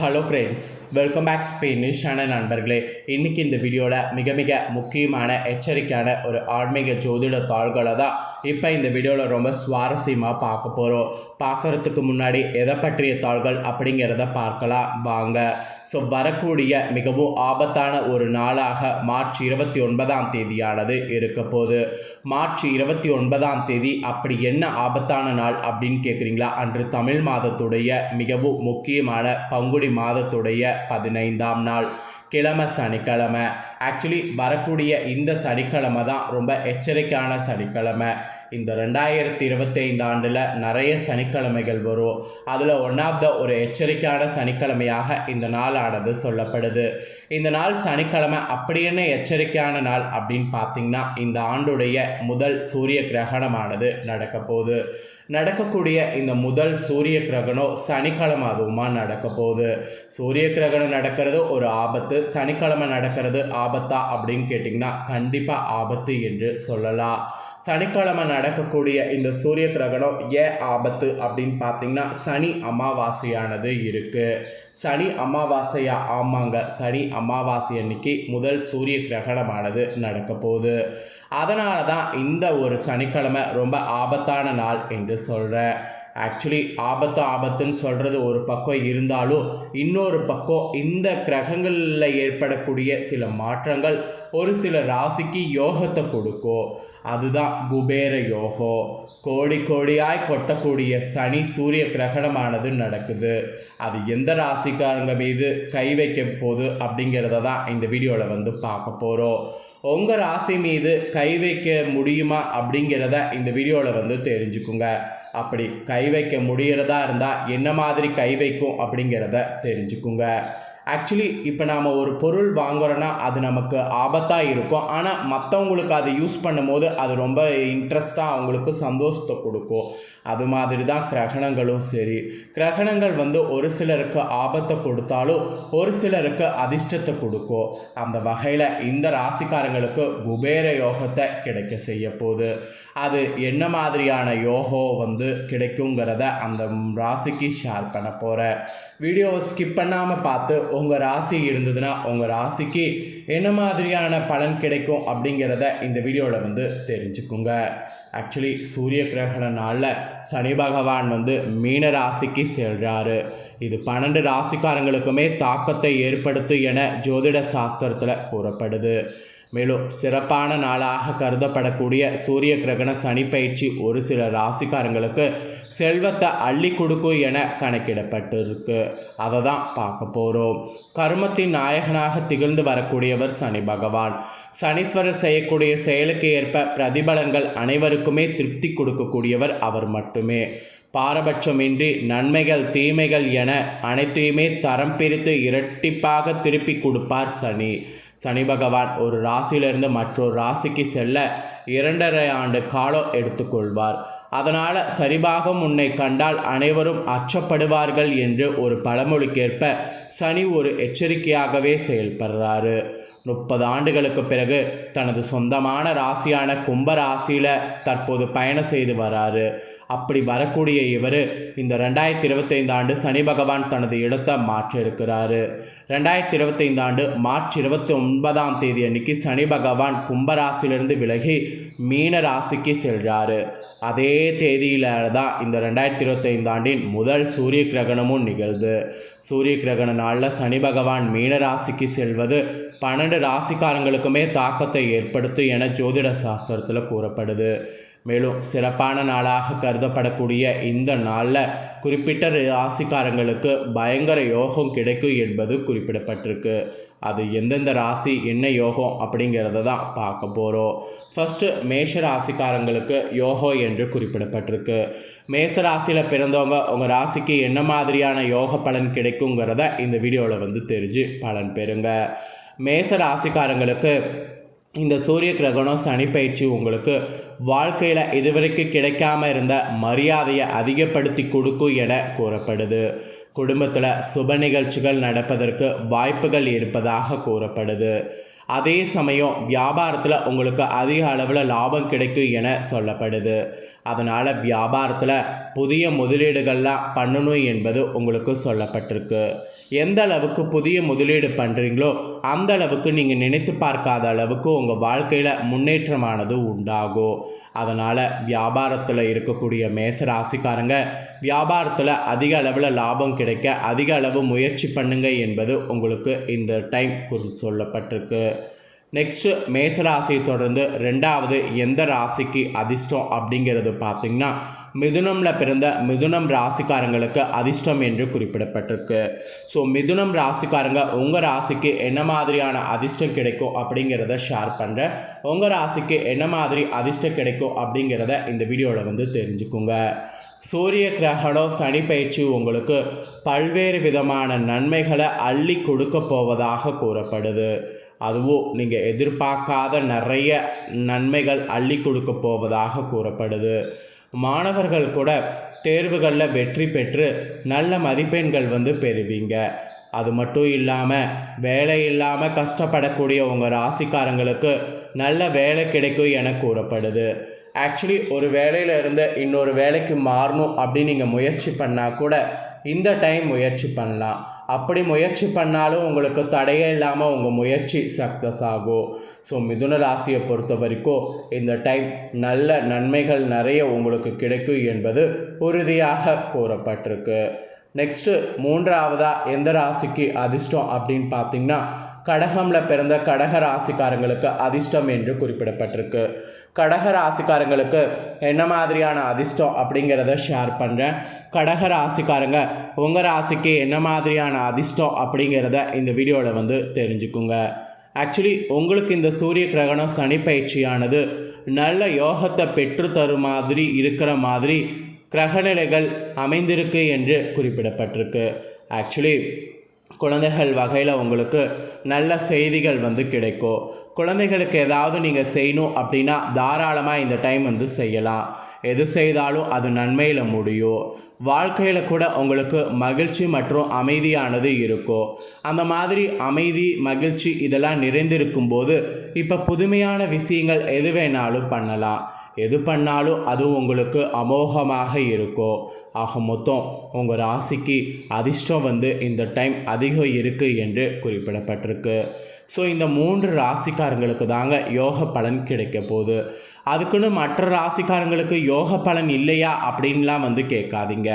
Hello friends welcome back ஸ்பெயினிஷான நண்பர்களே. இன்றைக்கி இந்த வீடியோவில் மிக மிக முக்கியமான எச்சரிக்கையான ஒரு ஆன்மீக ஜோதிட தாள்களை தான் இப்போ இந்த வீடியோவில் ரொம்ப சுவாரஸ்யமாக பார்க்க போகிறோம் பார்க்குறதுக்கு முன்னாடி எதை பற்றிய தாள்கள் அப்படிங்கிறத பார்க்கலாம். வாங்க. ஸோ வரக்கூடிய மிகவும் ஆபத்தான ஒரு நாளாக மார்ச் இருபத்தி ஒன்பதாம் தேதியானது இருக்க போகுது. மார்ச் இருபத்தி ஒன்பதாம் தேதி அப்படி என்ன ஆபத்தான நாள் அப்படின்னு கேட்குறீங்களா அன்று தமிழ் மாதத்துடைய மிகவும் முக்கியமான பங்குடி மாதத்துடைய பதினைந்தாம் நாள் கிழமை சனிக்கிழமை. ஆக்சுவலி வரக்கூடிய இந்த சனிக்கிழமை தான் ரொம்ப எச்சரிக்கையான சனிக்கிழமை. இந்த ரெண்டாயிரத்தி இருபத்தைந்து ஆண்டில் நிறைய சனிக்கிழமைகள் வரும். அதில் ஒன் ஆஃப் த ஒரு எச்சரிக்கையான சனிக்கிழமையாக இந்த நாளானது சொல்லப்படுது. இந்த நாள் சனிக்கிழமை அப்படி என்ன எச்சரிக்கையான நாள் அப்படின்னு பார்த்தீங்கன்னா இந்த ஆண்டுடைய முதல் சூரிய கிரகணமானது நடக்க போகுது. நடக்கக்கூடிய இந்த முதல் சூரிய கிரகணம் சனிக்கிழமை அதுவுமா நடக்க போகுது. சூரிய கிரகணம் நடக்கிறது ஒரு ஆபத்து சனிக்கிழமை நடக்கிறது ஆபத்தா அப்படின்னு கேட்டிங்கன்னா கண்டிப்பாக ஆபத்து என்று சொல்லலாம். சனிக்கிழமை நடக்கக்கூடிய இந்த சூரிய கிரகணம் ஏன் ஆபத்து அப்படின்னு பார்த்தீங்கன்னா சனி அமாவாசையானது இருக்குது சனி அமாவாசையா? ஆமாங்க. சனி அமாவாசை அன்னைக்கு முதல் சூரிய கிரகணமானது நடக்க போகுது. அதனால தான் இந்த ஒரு சனிக்கிழமை ரொம்ப ஆபத்தான நாள் என்று சொல்கிறேன் ஆக்சுவலி ஆபத்து ஆபத்துன்னு சொல்கிறது ஒரு பக்கம் இருந்தாலும் இன்னொரு பக்கம் இந்த கிரகங்களில் ஏற்படக்கூடிய சில மாற்றங்கள் ஒரு சில ராசிக்கு யோகத்தை கொடுக்கும். அதுதான் குபேர யோகம் கோடி கோடியாய் கொட்டக்கூடிய சனி சூரிய கிரகணமானது நடக்குது. அது எந்த ராசிக்காரங்க மீது கை வைக்க போகுது அப்படிங்கிறத தான் இந்த வீடியோவில் வந்து பார்க்க போகிறோம் உங்கள் ராசி மீது கை வைக்க முடியுமா அப்படிங்கிறத இந்த வீடியோவில் வந்து தெரிஞ்சுக்குங்க. அப்படி கை வைக்க முடிகிறதா இருந்தால் என்ன மாதிரி கை வைக்கும் அப்படிங்கிறத தெரிஞ்சுக்குங்க. ஆக்சுவலி இப்போ நாம் ஒரு பொருள் வாங்குறோன்னா அது நமக்கு ஆபத்தாக இருக்கும். ஆனால் மற்றவங்களுக்கு அதை யூஸ் பண்ணும்போது அது ரொம்ப இன்ட்ரெஸ்ட்டாக அவங்களுக்கு சந்தோஷத்தை கொடுக்கும். அது மாதிரி தான் கிரகணங்களும் சரி. கிரகணங்கள் வந்து ஒரு சிலருக்கு ஆபத்தை கொடுத்தாலும் ஒரு சிலருக்கு அதிர்ஷ்டத்தை கொடுக்கும் அந்த வகையில் இந்த ராசிக்காரங்களுக்கு குபேர யோகத்தை கிடைக்க செய்ய போகுது. அது என்ன மாதிரியான யோகம் வந்து கிடைக்குங்கிறத அந்த ராசிக்கு ஷேர் பண்ண போகிறேன் வீடியோவை ஸ்கிப் பண்ணாமல் பார்த்து உங்கள் ராசி இருந்ததுன்னா உங்கள் ராசிக்கு என்ன மாதிரியான பலன் கிடைக்கும் அப்படிங்கிறத இந்த வீடியோவில் வந்து தெரிஞ்சுக்குங்க. ஆக்சுவலி சூரிய கிரகண நாளில் சனி பகவான் வந்து மீன ராசிக்கு செல்கிறாரு இது பன்னெண்டு ராசிக்காரங்களுக்குமே தாக்கத்தை ஏற்படுத்தும் என ஜோதிட சாஸ்திரத்தில் கூறப்படுது. மேலும் சிறப்பான நாளாக கருதப்படக்கூடிய சூரிய கிரகண சனி பயிற்சி ஒரு சில ராசிக்காரங்களுக்கு செல்வத்தை அள்ளி கொடுக்கும் என கணக்கிடப்பட்டிருக்கு. அதை தான் பார்க்க போகிறோம் கர்மத்தின் நாயகனாக திகழ்ந்து வரக்கூடியவர் சனி பகவான். சனீஸ்வரர் செய்யக்கூடிய செயலுக்கு ஏற்ப பிரதிபலன்கள் அனைவருக்குமே திருப்தி கொடுக்கக்கூடியவர் அவர் மட்டுமே. பாரபட்சமின்றி நன்மைகள் தீமைகள் என அனைத்தையுமே தரம் பிரித்து இரட்டிப்பாக திருப்பி கொடுப்பார் சனி. சனி பகவான் ஒரு ராசியிலிருந்து மற்றொரு ராசிக்கு செல்ல இரண்டரை ஆண்டு காலம் எடுத்துக்கொள்வார். அதனால் சரிபாகம் உன்னை கண்டால் அனைவரும் அச்சப்படுவார்கள் என்று ஒரு பழமொழிக்கேற்ப சனி ஒரு எச்சரிக்கையாகவே செயல்படுறாரு. முப்பது ஆண்டுகளுக்கு பிறகு தனது சொந்தமான ராசியான கும்ப ராசியில் தற்போது பயணம் செய்து வராரு. அப்படி வரக்கூடிய இவர் இந்த ரெண்டாயிரத்தி இருபத்தைந்து ஆண்டு சனி பகவான் தனது இடத்தை மாற்றியிருக்கிறாரு. ரெண்டாயிரத்தி இருபத்தைந்து ஆண்டு மார்ச் இருபத்தி ஒன்பதாம் தேதி அன்னைக்கு சனி பகவான் கும்பராசிலிருந்து விலகி மீன ராசிக்கு செல்கிறாரு அதே தேதியில் தான் இந்த ரெண்டாயிரத்தி இருபத்தைந்து ஆண்டின் முதல் சூரிய கிரகணமும் நிகழ்து சூரிய கிரகண நாளில் சனி பகவான் மீன ராசிக்கு செல்வது பன்னெண்டு ராசிக்காரங்களுக்குமே தாக்கத்தை ஏற்படுத்தும் என ஜோதிட சாஸ்திரத்தில் கூறப்படுது. மேலும் சிறப்பான நாளாக கருதப்படக்கூடிய இந்த நாளில் குறிப்பிட்ட ராசிக்காரங்களுக்கு பயங்கர யோகம் கிடைக்கும் என்பது குறிப்பிடப்பட்டிருக்கு. அது எந்தெந்த ராசி என்ன யோகம் அப்படிங்கிறத தான் பார்க்க போகிறோம் ஃபஸ்ட்டு மேஷ ராசிக்காரங்களுக்கு யோகம் என்று குறிப்பிடப்பட்டிருக்கு. மேச ராசியில் பிறந்தவங்க உங்கள் ராசிக்கு என்ன மாதிரியான யோக பலன் கிடைக்குங்கிறத இந்த வீடியோவில் வந்து தெரிஞ்சு பலன் பெறுங்க. மேச ராசிக்காரங்களுக்கு இந்த சூரிய கிரகணம் சனி பயிற்சி உங்களுக்கு வாழ்க்கையில் இதுவரைக்கும் கிடைக்காம இருந்த மரியாதையை அதிகப்படுத்தி கொடுக்கும் என கூறப்படுது. குடும்பத்தில் சுப நிகழ்ச்சிகள் நடப்பதற்கு வாய்ப்புகள் இருப்பதாக கூறப்படுது. அதே சமயம் வியாபாரத்தில் உங்களுக்கு அதிக அளவில் லாபம் கிடைக்கும் என சொல்லப்படுது. அதனால் வியாபாரத்தில் புதிய முதலீடுகள்லாம் பண்ணணும் என்பது உங்களுக்கு சொல்லப்பட்டிருக்கு. எந்த அளவுக்கு புதிய முதலீடு பண்ணுறீங்களோ அந்த அளவுக்கு நீங்கள் நினைத்து பார்க்காத அளவுக்கு உங்கள் வாழ்க்கையில் முன்னேற்றமானது உண்டாகும். அதனால் வியாபாரத்தில் இருக்கக்கூடிய மேச ராசிக்காரங்க வியாபாரத்தில் அதிக அளவில் லாபம் கிடைக்க அதிக அளவு முயற்சி பண்ணுங்க என்பது உங்களுக்கு இந்த டைம் குறி சொல்லப்பட்டிருக்கு. நெக்ஸ்ட்டு மேசராசியை தொடர்ந்து ரெண்டாவது எந்த ராசிக்கு அதிர்ஷ்டம் அப்படிங்கிறது பார்த்திங்கன்னா மிதுனமில் பிறந்த மிதுனம் ராசிக்காரங்களுக்கு அதிர்ஷ்டம் என்று குறிப்பிடப்பட்டிருக்கு. ஸோ மிதுனம் ராசிக்காரங்க உங்கள் ராசிக்கு என்ன மாதிரியான அதிர்ஷ்டம் கிடைக்கும் அப்படிங்கிறத ஷேர் பண்ணுறேன் உங்கள் ராசிக்கு என்ன மாதிரி அதிர்ஷ்டம் கிடைக்கும் அப்படிங்கிறத இந்த வீடியோவில் வந்து தெரிஞ்சுக்குங்க. சூரிய கிரகணம் சனி பயிற்சி உங்களுக்கு பல்வேறு விதமான நன்மைகளை அள்ளி கொடுக்க போவதாக கூறப்படுது. அதுவும் நீங்கள் எதிர்பார்க்காத நிறைய நன்மைகள் அள்ளி கொடுக்க போவதாக கூறப்படுது. மாணவர்கள் கூட தேர்வுகளில் வெற்றி பெற்று நல்ல மதிப்பெண்கள் வந்து பெறுவீங்க. அது மட்டும் இல்லாமல் வேலை இல்லாமல் கஷ்டப்படக்கூடிய உங்கள் ராசிக்காரங்களுக்கு நல்ல வேலை கிடைக்கும் என கூறப்படுது. ஆக்சுவலி ஒரு வேலையில் இருந்து இன்னொரு வேலைக்கு மாறணும் அப்படின்னு நீங்கள் முயற்சி பண்ணால் கூட இந்த டைம் முயற்சி பண்ணலாம். அப்படி முயற்சி பண்ணாலும் உங்களுக்கு தடையே இல்லாமல் உங்கள் முயற்சி சக்ஸஸ் ஆகும். ஸோ மிதுன ராசியை பொறுத்த வரைக்கும் இந்த டைம் நல்ல நன்மைகள் நிறைய உங்களுக்கு கிடைக்கும் என்பது உறுதியாக கூறப்பட்டிருக்கு. நெக்ஸ்ட்டு மூன்றாவதாக எந்த ராசிக்கு அதிர்ஷ்டம் அப்படின்னு பார்த்தீங்கன்னா கடகமில் பிறந்த கடக ராசிக்காரங்களுக்கு அதிர்ஷ்டம் என்று குறிப்பிடப்பட்டிருக்கு. கடகராசிக்காரங்களுக்கு என்ன மாதிரியான அதிர்ஷ்டம் அப்படிங்கிறத ஷேர் பண்ணுறேன் கடக ராசிக்காரங்க உங்கள் ராசிக்கு என்ன மாதிரியான அதிர்ஷ்டம் அப்படிங்கிறத இந்த வீடியோவில் வந்து தெரிஞ்சுக்குங்க. ஆக்சுவலி உங்களுக்கு இந்த சூரிய கிரகணம் சனி பயிற்சியானது நல்ல யோகத்தை பெற்று தரும் மாதிரி இருக்கிற மாதிரி கிரகநிலைகள் அமைந்திருக்கு என்று குறிப்பிடப்பட்டிருக்கு. ஆக்சுவலி குழந்தைகள் வகையில் உங்களுக்கு நல்ல செய்திகள் வந்து கிடைக்கும். குழந்தைகளுக்கு ஏதாவது நீங்கள் செய்யணும் அப்படின்னா தாராளமாக இந்த டைம் வந்து செய்யலாம். எது செய்தாலும் அது நன்மையில் முடியும். வாழ்க்கையில் கூட உங்களுக்கு மகிழ்ச்சி மற்றும் அமைதியானது இருக்கும். அந்த மாதிரி அமைதி மகிழ்ச்சி இதெல்லாம் நிறைந்திருக்கும் போது இப்போ புதுமையான விஷயங்கள் எது வேணாலும் பண்ணலாம். எது பண்ணாலும் அது உங்களுக்கு அமோகமாக இருக்கும் ஆக மொத்தம் உங்கள் ராசிக்கு அதிர்ஷ்டம் வந்து இந்த டைம் அதிகம் இருக்குது என்று குறிப்பிடப்பட்டிருக்கு. ஸோ இந்த மூன்று ராசிக்காரங்களுக்கு தாங்க யோக பலன் கிடைக்க போகுது. அதுக்குன்னு மற்ற ராசிக்காரங்களுக்கு யோக பலன் இல்லையா அப்படின்லாம் வந்து கேட்காதீங்க.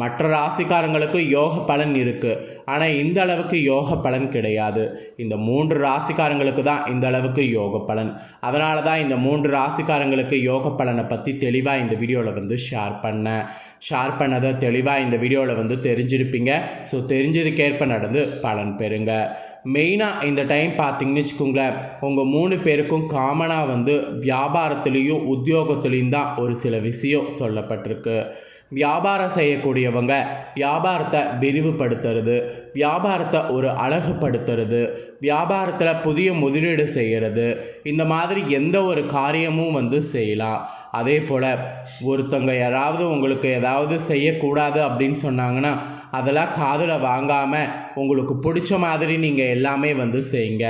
மற்ற ராசிக்காரங்களுக்கு யோக பலன் இருக்குது ஆனால் இந்த அளவுக்கு யோக பலன் கிடையாது. இந்த மூன்று ராசிக்காரங்களுக்கு தான் இந்த அளவுக்கு யோக பலன். அதனால தான் இந்த மூன்று ராசிக்காரங்களுக்கு யோக பலனை பற்றி தெளிவாக இந்த வீடியோவில் வந்து ஷேர் பண்ணேன். ஷேர் பண்ணதை தெளிவாக இந்த வீடியோவில் வந்து தெரிஞ்சிருப்பீங்க. ஸோ தெரிஞ்சதுக்கேற்ப நடந்து பலன் பெறுங்க. மெயினாக இந்த டைம் பார்த்தீங்கன்னு வச்சுக்கோங்களேன் உங்கள் மூணு பேருக்கும் காமனாக வந்து வியாபாரத்துலேயும் உத்தியோகத்துலேயும் தான் ஒரு சில விஷயம் சொல்லப்பட்டிருக்கு. வியாபாரம் செய்யக்கூடியவங்க வியாபாரத்தை விரிவுபடுத்துறது வியாபாரத்தை ஒரு அழகுபடுத்துறது வியாபாரத்தில் புதிய முதலீடு செய்கிறது இந்த மாதிரி எந்த ஒரு காரியமும் வந்து செய்யலாம். அதே போல் ஒருத்தவங்க யாராவது உங்களுக்கு ஏதாவது செய்யக்கூடாது அப்படின்னு சொன்னாங்கன்னா அதெல்லாம் காதில் வாங்காமல் உங்களுக்கு பிடிச்ச மாதிரி நீங்கள் எல்லாமே வந்து செய்யுங்க.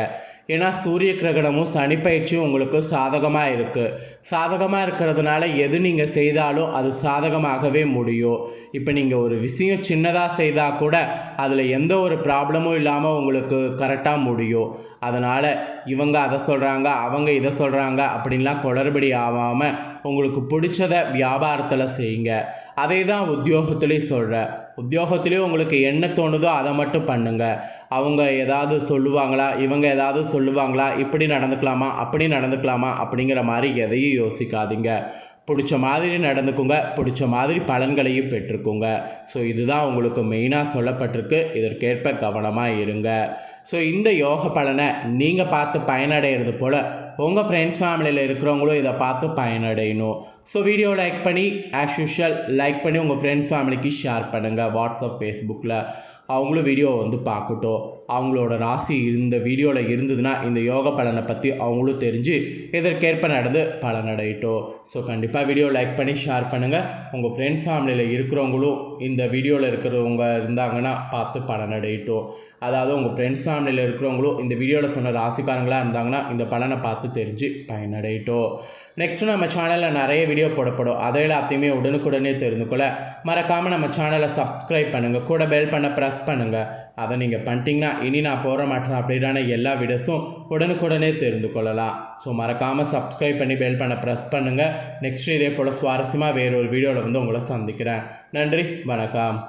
ஏன்னா சூரிய கிரகணமும் சனி பயிற்சியும் உங்களுக்கு சாதகமாக இருக்குது சாதகமாக இருக்கிறதுனால எது நீங்கள் செய்தாலும் அது சாதகமாகவே முடியும். இப்போ நீங்கள் ஒரு விஷயம் சின்னதாக செய்தால் கூட அதில் எந்த ஒரு ப்ராப்ளமும் இல்லாமல் உங்களுக்கு கரெக்டாக முடியும். அதனால் இவங்க அதை சொல்கிறாங்க அவங்க இதை சொல்கிறாங்க அப்படின்லாம் குளறுபடி ஆகாமல் உங்களுக்கு பிடிச்சத வியாபாரத்தில் செய்யுங்க. அதே தான் உத்தியோகத்துலேயும் சொல்கிறேன் உத்தியோகத்துலேயும் உங்களுக்கு என்ன தோணுதோ அதை மட்டும் பண்ணுங்கள் அவங்க ஏதாவது சொல்லுவாங்களா? இவங்க ஏதாவது சொல்லுவாங்களா? இப்படி நடந்துக்கலாமா? அப்படி நடந்துக்கலாமா? அப்படிங்கிற மாதிரி எதையும் யோசிக்காதீங்க. பிடிச்ச மாதிரி நடந்துக்குங்க. பிடிச்ச மாதிரி பலன்களையும் பெற்றுக்குங்க. ஸோ இதுதான் உங்களுக்கு மெயினாக சொல்லப்பட்டிருக்கு. இதற்கேற்ப கவனமாக இருங்க. ஸோ இந்த யோக பலனை நீங்கள் பார்த்து பயனடைகிறது போல் உங்கள் ஃப்ரெண்ட்ஸ் ஃபேமிலியில் இருக்கிறவங்களும் இதை பார்த்து பயனடையணும். ஸோ வீடியோ லைக் பண்ணி ஆஸ் யூஷுவல் லைக் பண்ணி உங்கள் ஃப்ரெண்ட்ஸ் ஃபேமிலிக்கு ஷேர் பண்ணுங்கள் வாட்ஸ்அப் ஃபேஸ்புக்கில் அவங்களும் வீடியோவை வந்து பார்க்கட்டும். அவங்களோட ராசி இந்த வீடியோவில் இருந்ததுன்னா இந்த யோக பலனை பற்றி அவங்களும் தெரிஞ்சு இதற்கேற்ப நடந்து பலனடையிட்டோம். ஸோ கண்டிப்பாக வீடியோ லைக் பண்ணி ஷேர் பண்ணுங்கள் உங்கள் ஃப்ரெண்ட்ஸ் ஃபேமிலியில் இருக்கிறவங்களும் இந்த வீடியோவில் இருக்கிறவங்க இருந்தாங்கன்னா பார்த்து பலனடையிட்டோம். அதாவது உங்கள் ஃப்ரெண்ட்ஸ் ஃபேமிலியில் இருக்கிறவங்களும் இந்த வீடியோவில் சொன்ன ராசிக்காரங்களாக இருந்தாங்கன்னா இந்த பலனை பார்த்து தெரிஞ்சு பயனடையிட்டோம். நெக்ஸ்ட்டு நம்ம சேனலில் நிறைய வீடியோ போடப்படும். அதை எல்லாத்தையுமே உடனுக்குடனே தெரிந்து கொள்ள மறக்காமல் நம்ம சேனலை சப்ஸ்கிரைப் பண்ணுங்கள் கூட பெல் பண்ண ப்ரெஸ் பண்ணுங்கள் அதை நீங்கள் பண்ணிட்டீங்கன்னா இனி நான் போகிற மாட்டேன் அப்படின்னா எல்லா வீடியோஸும் உடனுக்குடனே தெரிந்து கொள்ளலாம். ஸோ மறக்காமல் சப்ஸ்கிரைப் பண்ணி பெல் பண்ண ப்ரெஸ் பண்ணுங்கள் நெக்ஸ்ட் இதே போல் சுவாரஸ்யமாக வேறொரு வீடியோவில் வந்து உங்களை சந்திக்கிறேன். நன்றி வணக்கம்.